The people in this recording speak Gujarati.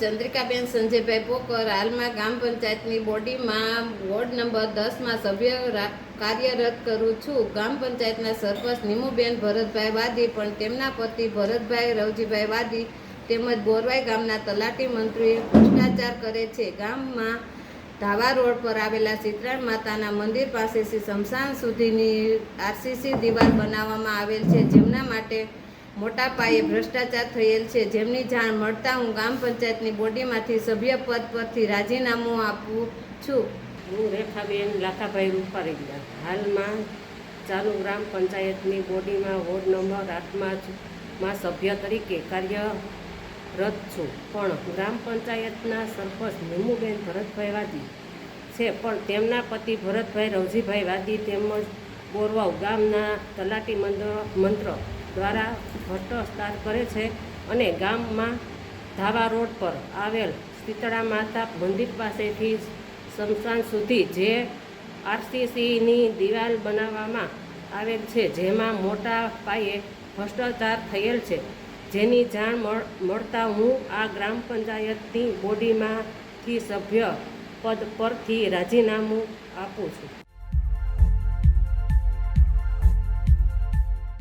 ચંદ્રિકાબેન સંજયભાઈ પોકર હાલમાં ગ્રામ પંચાયતની બોડીમાં વોર્ડ નંબર દસમાં સભ્ય કાર્યરત કરું છું. ગ્રામ પંચાયતના સરપંચ નિમુબેન ભરતભાઈ વાદી પણ તેમના પતિ ભરતભાઈ રવજીભાઈ વાદી તેમજ બોરવાઈ ગામના તલાટી મંત્રી ભ્રષ્ટાચાર કરે છે. ગામમાં ધાવા રોડ પર આવેલા સીતરાણ માતાના મંદિર પાસેથી શમશાન સુધીની આરસીસી દિવાલ બનાવવામાં આવેલ છે. જેમના માટે મોટા પાયે ભ્રષ્ટાચાર થયેલ છે. જેમની જાણ મળતા હું ગ્રામ પંચાયતની બોડીમાંથી સભ્ય પદ પરથી રાજીનામું આપું છું. હું રેખાબેન લાખાભાઈ રૂપારેલિયા હાલમાં ચાલુ ગ્રામ પંચાયતની બોડીમાં વોર્ડ નંબર આઠમાં સભ્ય તરીકે કાર્યરત છું. પણ ગ્રામ પંચાયતના સરપંચ નિમુબેન ભરતભાઈ વાદી છે. પણ તેમના પતિ ભરતભાઈ રવજીભાઈ વાદી તેમજ બોરવાવ ગામના તલાટી મંત્ર મંત્ર દ્વારા ભ્રષ્ટાચાર કરે છે અને ગામમાં ધાવા રોડ પર આવેલ શીતળા માતા મંદિર પાસેથી સ્મશાન સુધી જે આરસીસીની દિવાલ બનાવવામાં આવેલ છે, જેમાં મોટા પાયે ભ્રષ્ટાચાર થયેલ છે. જેની જાણ મળ- મળતા હું આ ગ્રામ પંચાયતની બોડીમાંથી સભ્ય પદ પરથી રાજીનામું આપું છું.